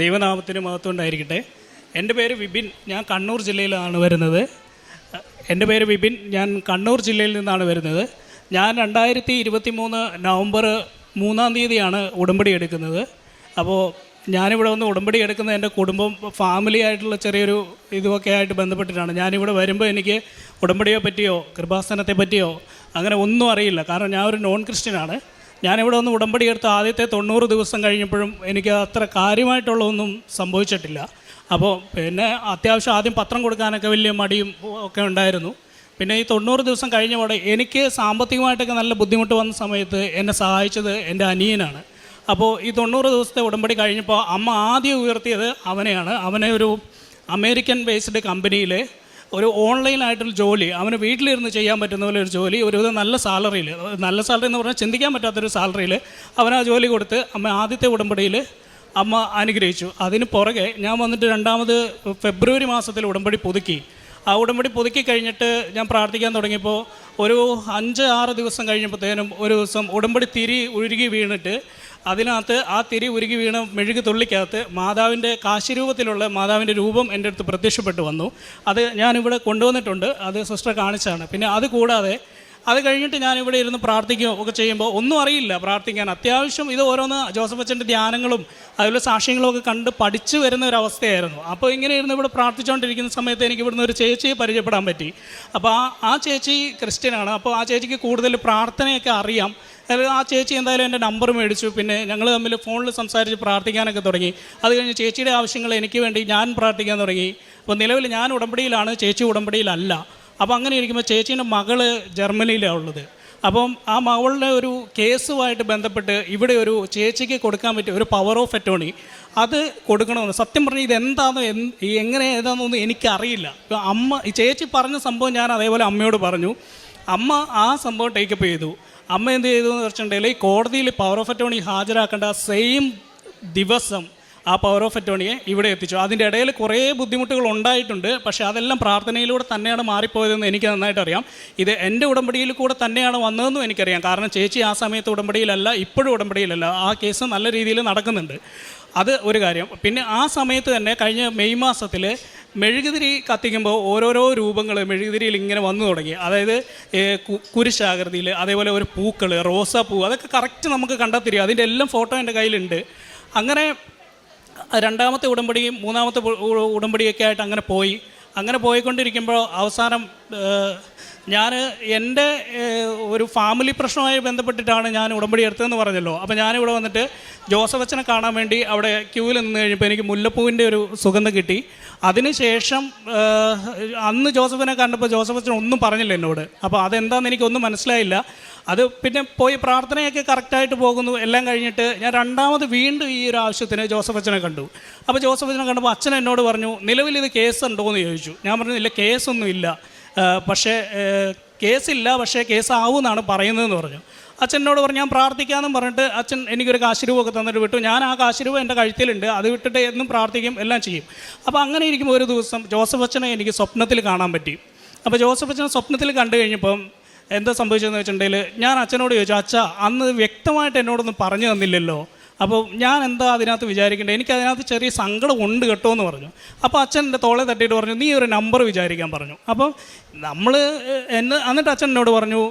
ദൈവനാമത്തിന് മഹത്വം ഉണ്ടായിരിക്കട്ടെ എന്റെ പേര് വിപിൻ ഞാൻ കണ്ണൂർ ജില്ലയിലാണ് വരുന്നത്. എന്റെ പേര് വിപിൻ ഞാൻ കണ്ണൂർ ജില്ലയിൽ നിന്നാണ് വരുന്നത്. ഞാൻ രണ്ടായിരത്തി ഇരുപത്തി മൂന്ന് നവംബർ മൂന്നാം തീയതിയാണ് ഉടമ്പടി എടുക്കുന്നത്. അപ്പോൾ ഞാനിവിടെ വന്ന് ഉടമ്പടി എടുക്കുന്നത് എന്റെ കുടുംബം ഫാമിലി ആയിട്ടുള്ള ചെറിയൊരു ഇതുമൊക്കെ ആയിട്ട് ബന്ധപ്പെട്ടിട്ടാണ്. ഞാനിവിടെ വരുമ്പോൾ എനിക്ക് ഉടമ്പടിയെ പറ്റിയോ കൃപാസനത്തെ പറ്റിയോ അങ്ങനെ ഒന്നും അറിയില്ല. കാരണം ഞാൻ ഒരു നോൺ ക്രിസ്ത്യനാണ് ഞാനിവിടെ ഒന്ന് ഉടമ്പടി എടുത്ത ആദ്യത്തെ തൊണ്ണൂറ് ദിവസം കഴിഞ്ഞപ്പോഴും എനിക്ക് അത്ര കാര്യമായിട്ടുള്ള ഒന്നും സംഭവിച്ചിട്ടില്ല. അപ്പോൾ പിന്നെ അത്യാവശ്യം ആദ്യം പത്രം കൊടുക്കാനൊക്കെ വലിയ മടിയും ഒക്കെ ഉണ്ടായിരുന്നു. പിന്നെ ഈ തൊണ്ണൂറ് ദിവസം കഴിഞ്ഞപാടെ എനിക്ക് സാമ്പത്തികമായിട്ടൊക്കെ നല്ല ബുദ്ധിമുട്ട് വന്ന സമയത്ത് എന്നെ സഹായിച്ചത് എന്റെ അനിയനാണ്. അപ്പോൾ ഈ തൊണ്ണൂറ് ദിവസത്തെ ഉടമ്പടി കഴിഞ്ഞപ്പോൾ അമ്മ ആദ്യം ഉയർത്തിയത് അവനെയാണ്. അവനെ ഒരു അമേരിക്കൻ ബേസ്ഡ് കമ്പനിയിൽ ഒരു ഓൺലൈനായിട്ടൊരു ജോലി അവന് വീട്ടിലിരുന്ന് ചെയ്യാൻ പറ്റുന്ന പോലെ ഒരു ജോലി ഒരു നല്ല സാലറിയിൽ നല്ല സാലറി എന്ന് പറഞ്ഞാൽ ചിന്തിക്കാൻ പറ്റാത്തൊരു സാലറിയിൽ അവൻ ആ ജോലി കൊടുത്ത് അമ്മ ആദ്യത്തെ ഉടമ്പടിയിൽ അമ്മ അനുഗ്രഹിച്ചു. അതിന് പുറകെ ഞാൻ വന്നിട്ട് രണ്ടാമത് ഫെബ്രുവരി മാസത്തിൽ ഉടമ്പടി പുതുക്കി. ആ ഉടമ്പടി പുതുക്കി കഴിഞ്ഞിട്ട് ഞാൻ പ്രാർത്ഥിക്കാൻ തുടങ്ങിയപ്പോൾ ഒരു അഞ്ച് ആറ് ദിവസം കഴിഞ്ഞപ്പോഴത്തേനും ഒരു ദിവസം ഉടമ്പടി തിരി ഉരുകി വീണിട്ട് അതിനകത്ത് ആ തിരി ഉരുകി വീണ മെഴുക് തുള്ളിക്കകത്ത് മാതാവിന്റെ കാശിരൂപത്തിലുള്ള മാതാവിന്റെ രൂപം എന്റെ അടുത്ത് പ്രത്യക്ഷപ്പെട്ടു വന്നു. അത് ഞാനിവിടെ കൊണ്ടുവന്നിട്ടുണ്ട്. അത് സിസ്റ്റർ കാണിച്ചാണ്. പിന്നെ അത് കൂടാതെ അത് കഴിഞ്ഞിട്ട് ഞാനിവിടെ ഇരുന്ന് പ്രാർത്ഥിക്കുകയോ ഒക്കെ ചെയ്യുമ്പോൾ ഒന്നും അറിയില്ല പ്രാർത്ഥിക്കാൻ. അത്യാവശ്യം ഇത് ഓരോന്ന് ജോസഫ് അച്ഛന്റെ ധ്യാനങ്ങളും അതുപോലെ സാക്ഷ്യങ്ങളും ഒക്കെ കണ്ട് പഠിച്ചു വരുന്ന ഒരു അവസ്ഥയായിരുന്നു. അപ്പോൾ ഇങ്ങനെ ഇരുന്ന് ഇവിടെ പ്രാർത്ഥിച്ചുകൊണ്ടിരിക്കുന്ന സമയത്ത് എനിക്ക് ഇവിടുന്ന് ഒരു ചേച്ചിയെ പരിചയപ്പെടാൻ പറ്റി. അപ്പോൾ ആ ആ ചേച്ചി ക്രിസ്ത്യനാണ്. അപ്പോൾ ആ ചേച്ചിക്ക് കൂടുതൽ പ്രാർത്ഥനയൊക്കെ അറിയാം. അതായത് ആ ചേച്ചി എന്തായാലും എന്റെ നമ്പർ മേടിച്ചു. പിന്നെ ഞങ്ങൾ തമ്മിൽ ഫോണിൽ സംസാരിച്ച് പ്രാർത്ഥിക്കാനൊക്കെ തുടങ്ങി. അത് കഴിഞ്ഞ് ചേച്ചിയുടെ ആവശ്യങ്ങൾ എനിക്ക് വേണ്ടി ഞാൻ പ്രാർത്ഥിക്കാൻ തുടങ്ങി. അപ്പോൾ നിലവിൽ ഞാൻ ഉടമ്പടിയിലാണ് ചേച്ചി ഉടമ്പടിയിലല്ല. അപ്പോൾ അങ്ങനെ ഇരിക്കുമ്പോൾ ചേച്ചീന്റെ മകൾ ജർമ്മനിയിലാണ് ഉള്ളത്. അപ്പം ആ മകളുടെ ഒരു കേസുമായിട്ട് ബന്ധപ്പെട്ട് ഇവിടെ ഒരു ചേച്ചിക്ക് കൊടുക്കാൻ പറ്റിയ ഒരു പവർ ഓഫ് അറ്റോണി അത് കൊടുക്കണമെന്ന്. സത്യം പറഞ്ഞാൽ ഇതെന്താണെന്ന് എങ്ങനെ ഏതാണെന്നൊന്നും എനിക്കറിയില്ല. അമ്മ ചേച്ചി പറഞ്ഞ സംഭവം ഞാൻ അതേപോലെ അമ്മയോട് പറഞ്ഞു. അമ്മ ആ സംഭവം ടേക്കപ്പ് ചെയ്തു. അമ്മ എന്ത് ചെയ്തു എന്ന് വെച്ചിട്ടുണ്ടെങ്കിൽ കോടതിയിൽ പവർ ഓഫ് അറ്റോണി ഹാജരാക്കേണ്ട സെയിം ദിവസം ആ പവർ ഓഫ് അറ്റോണിയെ ഇവിടെ എത്തിച്ചു. അതിന്റെ ഇടയിൽ കുറേ ബുദ്ധിമുട്ടുകൾ ഉണ്ടായിട്ടുണ്ട്. പക്ഷേ അതെല്ലാം പ്രാർത്ഥനയിലൂടെ തന്നെയാണ് മാറിപ്പോയതെന്ന് എനിക്ക് നന്നായിട്ട് അറിയാം ഇത് എന്റെ ഉടമ്പടിയിൽ കൂടെ തന്നെയാണ് വന്നതെന്നും എനിക്കറിയാം. കാരണം ചേച്ചി ആ സമയത്ത് ഉടമ്പടിയിലല്ല ഇപ്പോഴും ഉടമ്പടിയിലല്ല. ആ കേസ് നല്ല രീതിയിൽ നടക്കുന്നുണ്ട്. അത് ഒരു കാര്യം. പിന്നെ ആ സമയത്ത് തന്നെ കഴിഞ്ഞ മെയ് മാസത്തിൽ മെഴുകുതിരി കത്തിക്കുമ്പോൾ ഓരോരോ രൂപങ്ങൾ മെഴുകുതിരിയിൽ ഇങ്ങനെ വന്നു തുടങ്ങി. അതായത് കുരിശാകൃതിയിൽ അതേപോലെ ഒരു പൂക്കൾ റോസാപ്പൂ അതൊക്കെ കറക്റ്റ് നമുക്ക് കണ്ടെത്തിരിക്കും അതിന്റെ എല്ലാം ഫോട്ടോ എന്റെ കയ്യിലുണ്ട്. അങ്ങനെ രണ്ടാമത്തെ ഉടമ്പടിയും മൂന്നാമത്തെ ഉടമ്പടിയൊക്കെ ആയിട്ട് അങ്ങനെ പോയി. അങ്ങനെ പോയിക്കൊണ്ടിരിക്കുമ്പോൾ അവസാനം ഞാൻ എന്റെ ഒരു ഫാമിലി പ്രശ്നവുമായി ബന്ധപ്പെട്ടിട്ടാണ് ഞാൻ ഉടമ്പടി എടുത്തതെന്ന് പറഞ്ഞല്ലോ. അപ്പോൾ ഞാനിവിടെ വന്നിട്ട് ജോസഫ് അച്ഛനെ കാണാൻ വേണ്ടി അവിടെ ക്യൂവിൽ നിന്ന് കഴിഞ്ഞപ്പോൾ എനിക്ക് മുല്ലപ്പൂവിന്റെ ഒരു സുഗന്ധം കിട്ടി. അതിനുശേഷം ശേഷം അന്ന് ജോസഫിനെ കണ്ടപ്പോൾ ജോസഫ് അച്ഛൻ ഒന്നും പറഞ്ഞില്ല എന്നോട്. അപ്പോൾ അതെന്താണെന്ന് എനിക്കൊന്നും മനസ്സിലായില്ല. അത് പിന്നെ പോയി പ്രാർത്ഥനയൊക്കെ കറക്റ്റായിട്ട് പോകുന്നു. എല്ലാം കഴിഞ്ഞിട്ട് ഞാൻ രണ്ടാമത് വീണ്ടും ഈ ഒരു ആവശ്യത്തിന് ജോസഫ് അച്ഛനെ കണ്ടു. അപ്പോൾ ജോസഫ് അച്ഛനെ കണ്ടപ്പോൾ അച്ഛൻ എന്നോട് പറഞ്ഞു നിലവിൽ ഇത് കേസ് ഉണ്ടോ എന്ന് ചോദിച്ചു. ഞാൻ പറഞ്ഞു ഇല്ല കേസൊന്നും ഇല്ല പക്ഷേ കേസില്ല പക്ഷേ കേസ് എന്നാണ് പറയുന്നതെന്ന് പറഞ്ഞു. അച്ഛനോട് പറഞ്ഞു ഞാൻ പ്രാർത്ഥിക്കാമെന്നും പറഞ്ഞിട്ട് അച്ഛൻ എനിക്കൊരു കാശിരൂപമൊക്കെ തന്നിട്ട് വിട്ടു. ഞാൻ ആ കാശിരൂപം എന്റെ കഴുത്തിലുണ്ട്. അത് വിട്ടിട്ട് എന്നും പ്രാർത്ഥിക്കും എല്ലാം ചെയ്യും. അപ്പോൾ അങ്ങനെ ഇരിക്കുമ്പോൾ ഒരു ദിവസം ജോസഫ് അച്ഛനെ എനിക്ക് സ്വപ്നത്തിൽ കാണാൻ പറ്റി. അപ്പോൾ ജോസഫ് അച്ഛനെ സ്വപ്നത്തിൽ കണ്ടു കഴിഞ്ഞപ്പം എന്താ സംഭവിച്ചതെന്ന് വെച്ചിട്ടുണ്ടെങ്കിൽ ഞാൻ അച്ഛനോട് ചോദിച്ചു അച്ഛ അന്ന് വ്യക്തമായിട്ട് എന്നോടൊന്നും പറഞ്ഞു തന്നില്ലല്ലോ. അപ്പോൾ ഞാൻ എന്താ അതിനകത്ത് വിചാരിക്കേണ്ടത് എനിക്ക് അതിനകത്ത് ചെറിയ സങ്കടം ഉണ്ട് കേട്ടോ എന്ന് പറഞ്ഞു. അപ്പോൾ അച്ഛൻ എന്റെ തോളെ തട്ടിയിട്ട് പറഞ്ഞു നീ ഒരു നമ്പർ വിചാരിക്കാൻ പറഞ്ഞു. അപ്പോൾ നമ്മൾ എന്നെ എന്നിട്ട് അച്ഛൻ എന്നോട് പറഞ്ഞു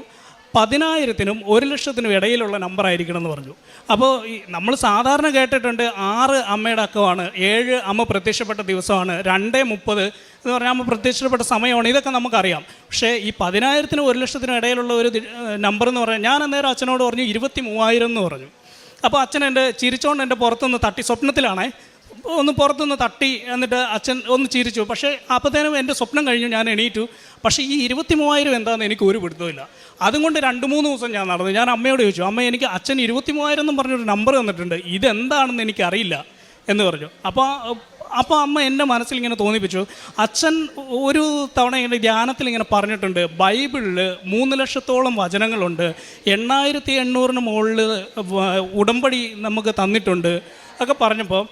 പതിനായിരത്തിനും ഒരു ലക്ഷത്തിനും ഇടയിലുള്ള നമ്പർ ആയിരിക്കണം എന്ന് പറഞ്ഞു അപ്പോൾ നമ്മൾ സാധാരണ കേട്ടിട്ടുണ്ട് ആറ് അമ്മയുടെ അക്കമാണ് ഏഴ് അമ്മ പ്രത്യക്ഷപ്പെട്ട ദിവസമാണ് രണ്ട് മുപ്പത് എന്ന് പറഞ്ഞാൽ അമ്മ പ്രത്യക്ഷപ്പെട്ട സമയമാണ്. ഇതൊക്കെ നമുക്കറിയാം. പക്ഷേ ഈ പതിനായിരത്തിനും ഒരു ലക്ഷത്തിനും ഇടയിലുള്ള ഒരു നമ്പർ എന്ന് പറഞ്ഞാൽ ഞാൻ അന്നേരം അച്ഛനോട് പറഞ്ഞു ഇരുപത്തി മൂവായിരം എന്ന് പറഞ്ഞു. അപ്പോൾ അച്ഛൻ എന്റെ ചിരിച്ചോണ്ട് എന്റെ പുറത്തുനിന്ന് തട്ടി സ്വപ്നത്തിലാണേ ഒന്ന് പുറത്തുനിന്ന് തട്ടി എന്നിട്ട് അച്ഛൻ ഒന്ന് ചിരിച്ചു. പക്ഷേ അപ്പോഴത്തേനും എന്റെ സ്വപ്നം കഴിഞ്ഞു ഞാൻ എണീറ്റു. പക്ഷേ ഈ ഇരുപത്തി മൂവായിരം എന്താണെന്ന് എനിക്ക് ഒരു പിടുത്തമില്ല അതുകൊണ്ട് രണ്ട് മൂന്ന് ദിവസം ഞാൻ നടന്നു. ഞാൻ അമ്മയോട് ചോദിച്ചു അമ്മ എനിക്ക് അച്ഛൻ ഇരുപത്തി മൂവായിരം എന്നും പറഞ്ഞൊരു നമ്പർ തന്നിട്ടുണ്ട്. ഇതെന്താണെന്ന് എനിക്കറിയില്ല എന്ന് പറഞ്ഞു. അപ്പോൾ അപ്പോൾ അമ്മ എന്റെ മനസ്സിൽ ഇങ്ങനെ തോന്നിപ്പിച്ചു. അച്ഛൻ ഒരു തവണ ഇങ്ങനെ ധ്യാനത്തിൽ ഇങ്ങനെ പറഞ്ഞിട്ടുണ്ട് ബൈബിളിൽ മൂന്ന് ലക്ഷത്തോളം വചനങ്ങളുണ്ട് എണ്ണായിരത്തി എണ്ണൂറിന് മുകളിൽ ഉടമ്പടി നമുക്ക് തന്നിട്ടുണ്ട് ഒക്കെ പറഞ്ഞപ്പോൾ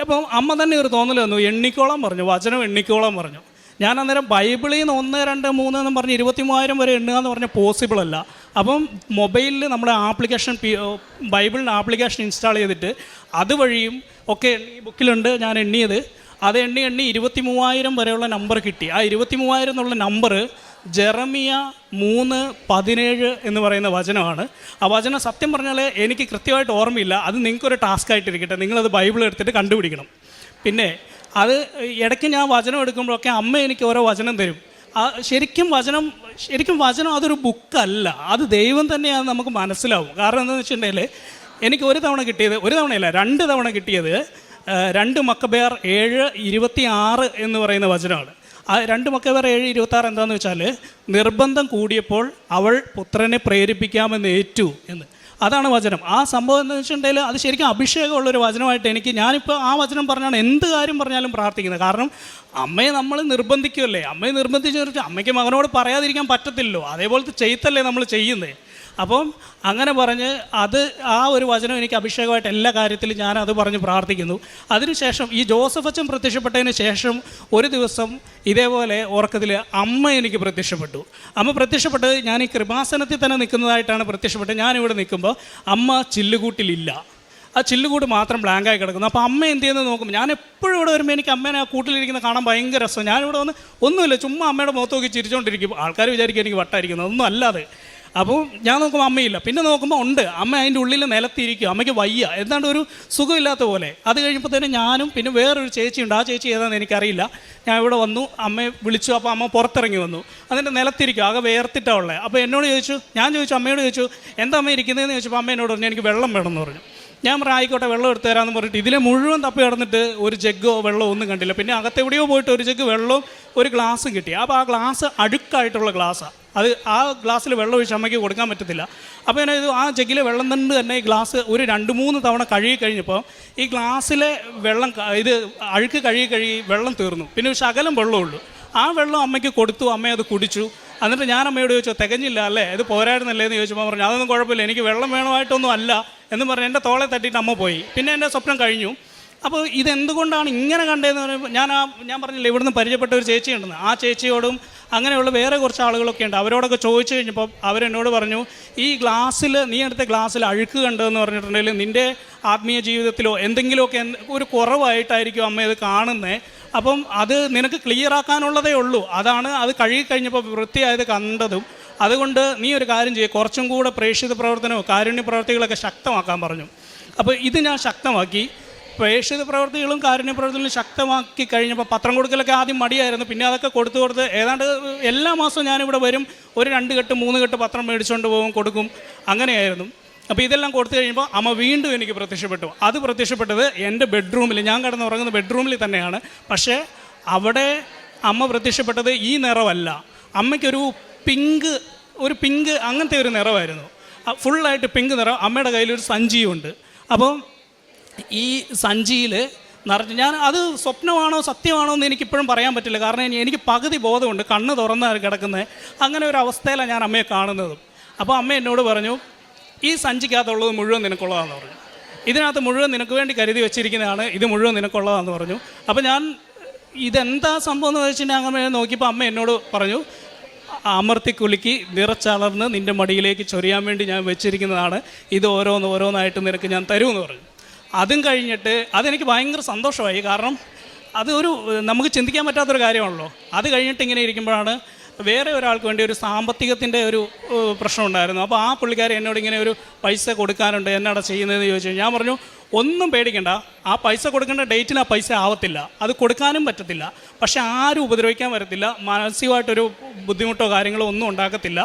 അപ്പം അമ്മ തന്നെ ഒരു തോന്നൽ തന്നു എണ്ണിക്കോളം പറഞ്ഞു വചനം എണ്ണിക്കോളം പറഞ്ഞു. ഞാൻ അന്നേരം ബൈബിളിൽ നിന്ന് ഒന്ന് രണ്ട് മൂന്ന് എന്ന് പറഞ്ഞ് ഇരുപത്തി മൂവായിരം വരെ എണ്ണുക എന്ന് പറഞ്ഞാൽ പോസിബിൾ അല്ല. അപ്പം മൊബൈലിൽ നമ്മുടെ ആപ്ലിക്കേഷൻ ബൈബിളിന്റെ ആപ്ലിക്കേഷൻ ഇൻസ്റ്റാൾ ചെയ്തിട്ട് അതുവഴിയും ഒക്കെ ഈ ബുക്കിലുണ്ട് ഞാൻ എണ്ണിയത്. അത് എണ്ണി എണ്ണി ഇരുപത്തി മൂവായിരം വരെയുള്ള നമ്പർ കിട്ടി. ആ ഇരുപത്തി മൂവായിരം എന്നുള്ള നമ്പർ ജെറമിയ മൂന്ന് പതിനേഴ് എന്ന് പറയുന്ന വചനമാണ്. ആ വചനം സത്യം പറഞ്ഞാൽ എനിക്ക് കൃത്യമായിട്ട് ഓർമ്മയില്ല. അത് നിങ്ങൾക്കൊരു ടാസ്ക് ആയിട്ടിരിക്കട്ടെ. നിങ്ങളത് ബൈബിൾ എടുത്തിട്ട് കണ്ടുപിടിക്കണം. പിന്നെ അത് ഇടയ്ക്ക് ഞാൻ വചനം എടുക്കുമ്പോഴൊക്കെ അമ്മ എനിക്ക് ഓരോ വചനം തരും. ആ ശരിക്കും വചനം ശരിക്കും വചനം അതൊരു ബുക്കല്ല അത് ദൈവം തന്നെയാണ് നമുക്ക് മനസ്സിലാവും. കാരണം എന്താണെന്ന് വെച്ചിട്ടുണ്ടെങ്കിൽ എനിക്ക് ഒരു തവണ കിട്ടിയത് ഒരു തവണയല്ല രണ്ട് തവണ കിട്ടിയത് രണ്ട് മക്കബേർ ഏഴ് ഇരുപത്തി ആറ് എന്ന് പറയുന്ന വചനമാണ്. ആ രണ്ട് മക്കബേർ ഏഴ് ഇരുപത്തി ആറ് എന്താണെന്ന് വെച്ചാൽ നിർബന്ധം കൂടിയപ്പോൾ അവൾ പുത്രനെ പ്രേരിപ്പിക്കാമെന്ന് ഏറ്റു എന്ന്. അതാണ് വചനം. ആ സംഭവം എന്ന് വെച്ചിട്ടുണ്ടെങ്കിൽ അത് ശരിക്കും അഭിഷേകമുള്ള ഒരു വചനമായിട്ട് എനിക്ക് ഞാനിപ്പോൾ ആ വചനം പറഞ്ഞാണ് എന്ത് കാര്യം പറഞ്ഞാലും പ്രാർത്ഥിക്കുന്നത്. കാരണം അമ്മയെ നമ്മൾ നിർബന്ധിക്കുമല്ലേ അമ്മയെ നിർബന്ധിച്ചു അമ്മയ്ക്ക് മകനോട് പറയാതിരിക്കാൻ പറ്റത്തില്ലല്ലോ. അതേപോലത്തെ ചെയ്ത്തല്ലേ നമ്മൾ ചെയ്യുന്നത്? അപ്പം അങ്ങനെ പറഞ്ഞ് അത് ആ ഒരു വചനം എനിക്ക് അഭിഷേകമായിട്ട് എല്ലാ കാര്യത്തിലും ഞാൻ അത് പറഞ്ഞ് പ്രാർത്ഥിക്കുന്നു. അതിനുശേഷം ഈ ജോസഫ് അച്ഛൻ പ്രത്യക്ഷപ്പെട്ടതിന് ശേഷം ഒരു ദിവസം ഇതേപോലെ ഓർക്കത്തിൽ അമ്മ എനിക്ക് പ്രത്യക്ഷപ്പെട്ടു. അമ്മ പ്രത്യക്ഷപ്പെട്ടത് ഞാൻ ഈ കൃപാസനത്തിൽ തന്നെ നിൽക്കുന്നതായിട്ടാണ് പ്രത്യക്ഷപ്പെട്ടത്. ഞാനിവിടെ നിൽക്കുമ്പോൾ അമ്മ ചില്ലുകൂട്ടിലില്ല. ആ ചില്ലുകൂട് മാത്രം ബ്ലാങ്കായി കിടക്കുന്നു. അപ്പോൾ അമ്മ എന്ത് ചെയ്യുന്നത് നോക്കും ഞാൻ എപ്പോഴും ഇവിടെ വരുമ്പോൾ എനിക്ക് അമ്മേനെ ആ കൂട്ടിലിരിക്കുന്ന കാണാൻ ഭയങ്കര രസം ഞാനിവിടെ വന്ന് ഒന്നുമില്ല ചുമ്മാ അമ്മയുടെ മുഖത്ത് നോക്കി ചിരിച്ചുകൊണ്ടിരിക്കും ആൾക്കാർ വിചാരിക്കും എനിക്ക് വട്ടായിരിക്കുന്നത് ഒന്നും അല്ലാതെ. അപ്പോൾ ഞാൻ നോക്കുമ്പോൾ അമ്മയില്ല. പിന്നെ നോക്കുമ്പോൾ ഉണ്ട്. അമ്മ അതിന്റെ ഉള്ളിൽ നിലത്തിരിക്കും. അമ്മയ്ക്ക് വയ്യ. എന്താണ്ട് ഒരു സുഖമില്ലാത്ത പോലെ. അത് തന്നെ ഞാനും പിന്നെ വേറൊരു ചേച്ചിയുണ്ട്. ആ ചേച്ചി ഏതാണെന്ന് എനിക്കറിയില്ല. ഞാൻ ഇവിടെ വന്നു. അമ്മയെ വിളിച്ചു. അപ്പോൾ അമ്മ പുറത്തിറങ്ങി വന്നു. അതിന്റെ നിലത്തിരിക്കും. ആകെ വേർത്തിട്ടാണ് ഉള്ളത് അപ്പോൾ എന്നോട് ചോദിച്ചു? ഞാൻ ചോദിച്ചു. അമ്മയോട് ചോദിച്ചു എന്താ അമ്മ ഇരിക്കുന്നതെന്ന് ചോദിച്ചപ്പോൾ അമ്മ എന്നോട് പറഞ്ഞു എനിക്ക് വെള്ളം വേണമെന്ന് പറഞ്ഞു. ഞാൻ പറഞ്ഞു ആയിക്കോട്ടെ വെള്ളം എടുത്തു തരാമെന്ന് പറഞ്ഞിട്ട് ഇതിലെ മുഴുവൻ തപ്പി കിടന്നിട്ട് ഒരു ജഗ്ഗോ വെള്ളമോ ഒന്നും കണ്ടില്ല. പിന്നെ അകത്തെവിടെയോ പോയിട്ട് ഒരു ജഗ്ഗ് വെള്ളവും ഒരു ഗ്ലാസ്സും കിട്ടി. അപ്പോൾ ആ ഗ്ലാസ് അഴുക്കായിട്ടുള്ള ഗ്ലാസ്സാണ് അത് ആ ഗ്ലാസ്സിൽ വെള്ളം ഒഴിച്ച് അമ്മയ്ക്ക് കൊടുക്കാൻ പറ്റത്തില്ല. അപ്പോൾ ഞാൻ ആ ജഗ്ഗിലെ വെള്ളം തന്നെ തന്നെ ഈ ഗ്ലാസ് ഒരു രണ്ട് മൂന്ന് തവണ കഴുകി കഴിഞ്ഞപ്പോൾ ഈ ഗ്ലാസ്സിലെ വെള്ളം ഇത് അഴുക്ക് കഴുകി കഴുകി വെള്ളം തീർന്നു. പിന്നെ ഒരു ശകലം വെള്ളമുള്ളൂ ആ വെള്ളം അമ്മയ്ക്ക് കൊടുത്തു. അമ്മ അത് കുടിച്ചു. എന്നിട്ട് ഞാൻ അമ്മയോട് ചോദിച്ചോ തികഞ്ഞില്ല അല്ലേ? ഇത് പോരായിരുന്നല്ലേ? എന്ന് ചോദിച്ചപ്പോൾ പറഞ്ഞു അതൊന്നും കുഴപ്പമില്ല. എനിക്ക് വെള്ളം വേണമായിട്ടൊന്നും അല്ല. എന്ന് പറഞ്ഞ് എന്റെ തോളെ തട്ടിയിട്ട് അമ്മ പോയി. പിന്നെ എന്റെ സ്വപ്നം കഴിഞ്ഞു. അപ്പോൾ ഇതെന്തുകൊണ്ടാണ് ഇങ്ങനെ കണ്ടതെന്ന് പറയുമ്പോൾ ഞാൻ ആ ഞാൻ പറഞ്ഞില്ല ഇവിടുന്ന് പരിചയപ്പെട്ട ഒരു ചേച്ചി ഉണ്ടെന്ന് ആ ചേച്ചിയോടും അങ്ങനെയുള്ള വേറെ കുറച്ച് ആളുകളൊക്കെ ഉണ്ട്. അവരോടൊക്കെ ചോദിച്ചു കഴിഞ്ഞപ്പോൾ അവരെന്നോട് പറഞ്ഞു ഈ ഗ്ലാസ്സിൽ നീ എടുത്ത ഗ്ലാസ്സിൽ അഴുക്ക് കണ്ടതെന്ന് പറഞ്ഞിട്ടുണ്ടെങ്കിൽ നിന്റെ ആത്മീയ ജീവിതത്തിലോ എന്തെങ്കിലുമൊക്കെ എന്ത് ഒരു കുറവായിട്ടായിരിക്കും അമ്മ ഇത് കാണുന്നത് അപ്പം അത് നിനക്ക് ക്ലിയർ ആക്കാനുള്ളതേ ഉള്ളൂ. അതാണ് അത് കഴുകി കഴിഞ്ഞപ്പോൾ വൃത്തിയായത് കണ്ടതും. അതുകൊണ്ട് നീ ഒരു കാര്യം ചെയ്യുക കുറച്ചും കൂടെ പ്രേക്ഷിത പ്രവർത്തനമോ കാരുണ്യ പ്രവർത്തികളൊക്കെ ശക്തമാക്കാൻ പറഞ്ഞു. അപ്പോൾ ഇത് ഞാൻ ശക്തമാക്കി. പ്രേക്ഷിത പ്രവർത്തികളും കാരുണ്യ പ്രവർത്തികളും ശക്തമാക്കി കഴിഞ്ഞപ്പോൾ പത്രം കൊടുക്കലൊക്കെ ആദ്യം മടിയായിരുന്നു. പിന്നെ അതൊക്കെ കൊടുത്തു കൊടുത്ത് ഏതാണ്ട് എല്ലാ മാസവും ഞാനിവിടെ വരും. ഒരു രണ്ട് കെട്ട് മൂന്ന് കെട്ട് പത്രം മേടിച്ചുകൊണ്ട് പോകും കൊടുക്കും. അങ്ങനെയായിരുന്നു. അപ്പോൾ ഇതെല്ലാം കൊടുത്തു കഴിയുമ്പോൾ അമ്മ വീണ്ടും എനിക്ക് പ്രത്യക്ഷപ്പെട്ടു. അത് പ്രത്യക്ഷപ്പെട്ടത് എന്റെ ബെഡ്റൂമിൽ ഞാൻ കിടന്ന് ഉറങ്ങുന്ന ബെഡ്റൂമിൽ തന്നെയാണ്. പക്ഷേ അവിടെ അമ്മ പ്രത്യക്ഷപ്പെട്ടത് ഈ നിറമല്ല അമ്മയ്ക്കൊരു പിങ്ക് ഒരു പിങ്ക് അങ്ങനത്തെ ഒരു നിറമായിരുന്നു. ഫുള്ളായിട്ട് പിങ്ക് നിറം. അമ്മയുടെ കയ്യിലൊരു സഞ്ചിയുണ്ട്. അപ്പോൾ ഈ സഞ്ചിയിൽ നിറഞ്ഞ് ഞാൻ അത് സ്വപ്നമാണോ സത്യമാണോ എന്ന് എനിക്കിപ്പോഴും പറയാൻ പറ്റില്ല. കാരണം എനിക്ക് പകുതി ബോധമുണ്ട്. കണ്ണ് തുറന്ന് കിടക്കുന്നത് അങ്ങനെ ഒരു അവസ്ഥയിലാണ് ഞാൻ അമ്മയെ കാണുന്നതും. അപ്പോൾ അമ്മ എന്നോട് പറഞ്ഞു ഈ സഞ്ചിക്കകത്തുള്ളത് മുഴുവൻ നിനക്കുള്ളതാണെന്ന് പറഞ്ഞു. ഇതിനകത്ത് മുഴുവൻ നിനക്ക് വേണ്ടി കരുതി വെച്ചിരിക്കുന്നതാണ്. ഇത് മുഴുവൻ നിനക്കുള്ളതാണെന്ന് പറഞ്ഞു. അപ്പോൾ ഞാൻ ഇതെന്താ സംഭവം എന്ന് വെച്ചിട്ടുണ്ടെങ്കിൽ അങ്ങനെ നോക്കിയപ്പോൾ അമ്മ എന്നോട് പറഞ്ഞു അമർത്തി കുലുക്കി നിറച്ചളർന്ന് നിന്റെ മടിയിലേക്ക് ചൊരിയാൻ വേണ്ടി ഞാൻ വെച്ചിരിക്കുന്നതാണ്. ഇത് ഓരോന്ന് ഓരോന്നായിട്ട് നിനക്ക് ഞാൻ തരുമെന്ന് പറഞ്ഞു. അതും കഴിഞ്ഞിട്ട് അതെനിക്ക് ഭയങ്കര സന്തോഷമായി. കാരണം അത് ഒരു നമുക്ക് ചിന്തിക്കാൻ പറ്റാത്തൊരു കാര്യമാണല്ലോ. അത് കഴിഞ്ഞിട്ട് ഇങ്ങനെ ഇരിക്കുമ്പോഴാണ് വേറെ ഒരാൾക്ക് വേണ്ടി ഒരു സാമ്പത്തികത്തിന്റെ ഒരു പ്രശ്നം ഉണ്ടായിരുന്നു. അപ്പോൾ ആ പുള്ളിക്കാരൻ എന്നോട് ഇങ്ങനെ ഒരു പൈസ കൊടുക്കാനുണ്ട് എന്നാണ് ചെയ്യുന്നതെന്ന് ചോദിച്ചു. ഞാൻ പറഞ്ഞു ഒന്നും പേടിക്കണ്ട. ആ പൈസ കൊടുക്കേണ്ട ഡേറ്റിന് ആ പൈസ ആവത്തില്ല. അത് കൊടുക്കാനും പറ്റത്തില്ല. പക്ഷേ ആരും ഉപദ്രവിക്കാൻ വരത്തില്ല. മാനസികമായിട്ടൊരു ബുദ്ധിമുട്ടോ കാര്യങ്ങളോ ഒന്നും ഉണ്ടാക്കത്തില്ല.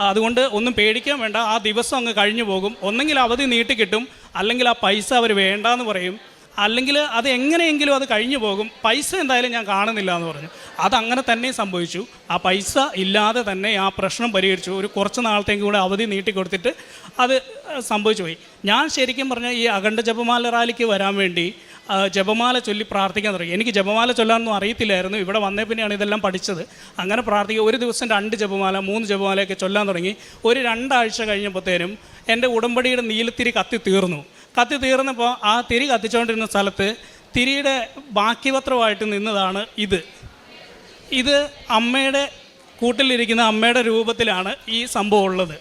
അതുകൊണ്ട് ഒന്നും പേടിക്കാൻ വേണ്ട. ആ ദിവസം അങ്ങ് കഴിഞ്ഞു പോകും. ഒന്നെങ്കിൽ അവധി നീട്ടിക്കിട്ടും അല്ലെങ്കിൽ ആ പൈസ അവർ വേണ്ടാന്ന് പറയും. അല്ലെങ്കിൽ അത് എങ്ങനെയെങ്കിലും അത് കഴിഞ്ഞു പോകും. പൈസ എന്തായാലും ഞാൻ കാണുന്നില്ല എന്ന് പറഞ്ഞു. അതങ്ങനെ തന്നെ സംഭവിച്ചു. ആ പൈസ ഇല്ലാതെ തന്നെ ആ പ്രശ്നം പരിഹരിച്ചു. ഒരു കുറച്ച് നാളത്തേക്ക് കൂടെ അവധി നീട്ടിക്കൊടുത്തിട്ട് അത് സംഭവിച്ചു പോയി. ഞാൻ ശരിക്കും പറഞ്ഞാൽ ഈ അഖണ്ഡ ജപമാല റാലിക്ക് വരാൻ വേണ്ടി ജപമാല ചൊല്ലി പ്രാർത്ഥിക്കാൻ തുടങ്ങി. എനിക്ക് ജപമാല ചൊല്ലാനൊന്നും അറിയത്തില്ലായിരുന്നു. ഇവിടെ വന്നേ പിന്നെയാണ് ഇതെല്ലാം പഠിച്ചത്. അങ്ങനെ പ്രാർത്ഥിക്കുക. ഒരു ദിവസം രണ്ട് ജപമാല മൂന്ന് ജപമാലയൊക്കെ ചൊല്ലാൻ തുടങ്ങി. ഒരു രണ്ടാഴ്ച കഴിഞ്ഞപ്പോഴത്തേനും എന്റെ ഉടമ്പടിയുടെ നീലത്തിരി കത്തി തീർന്നു. കത്തി തീർന്നപ്പോൾ ആ തിരി കത്തിച്ചുകൊണ്ടിരുന്ന സ്ഥലത്ത് തിരിയുടെ ബാക്കി പത്രമായിട്ട് നിന്നതാണ് ഇത്. ഇത് അമ്മയുടെ കൂട്ടിലിരിക്കുന്ന അമ്മയുടെ രൂപത്തിലാണ് ഈ സംഭവം ഉള്ളത്.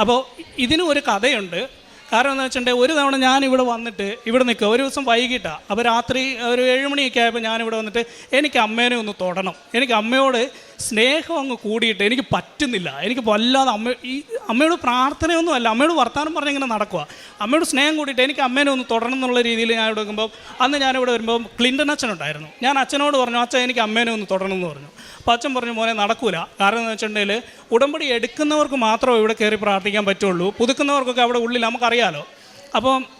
അപ്പോൾ ഇതിനും ഒരു കഥയുണ്ട്. കാരണം എന്താ വെച്ചിട്ടുണ്ടെങ്കിൽ ഒരു തവണ ഞാൻ ഇവിടെ വന്നിട്ട് ഇവിടെ നിൽക്കുക. ഒരു ദിവസം വൈകിട്ടാണ് അപ്പോൾ രാത്രി ഒരു ഏഴുമണിയൊക്കെ ആയപ്പോൾ ഞാനിവിടെ വന്നിട്ട് എനിക്ക് അമ്മേനെ ഒന്ന് തൊടണം. എനിക്ക് അമ്മയോട് സ്നേഹം അങ്ങ് കൂടിയിട്ട് എനിക്ക് പറ്റുന്നില്ല. എനിക്ക് വല്ലാതെ അമ്മ ഈ അമ്മയോട് പ്രാർത്ഥനയൊന്നും അല്ല. അമ്മയോട് വർത്തമാനം പറഞ്ഞ് ഇങ്ങനെ നടക്കുക അമ്മയോട് സ്നേഹം കൂടിയിട്ട് എനിക്ക് അമ്മേനെ ഒന്ന് തുടരണം എന്നുള്ള രീതിയിൽ ഞാൻ ഇവിടെ വെക്കുമ്പോൾ അന്ന് ഞാനിവിടെ വരുമ്പോൾ ക്ലിന്റൺ അച്ഛനുണ്ടായിരുന്നു. ഞാൻ അച്ഛനോട് പറഞ്ഞു അച്ഛൻ എനിക്ക് അമ്മേനെ ഒന്ന് തുടരണം എന്ന് പറഞ്ഞു. അപ്പോൾ അച്ഛൻ പറഞ്ഞു മോനെ നടക്കൂല. കാരണം എന്ന് വെച്ചിട്ടുണ്ടെങ്കിൽ ഉടമ്പടി എടുക്കുന്നവർക്ക് മാത്രമേ ഇവിടെ കയറി പ്രാർത്ഥിക്കാൻ പറ്റുള്ളൂ. പുതുക്കുന്നവർക്കൊക്കെ അവിടെ ഉള്ളിൽ നമുക്കറിയാലോ. അപ്പം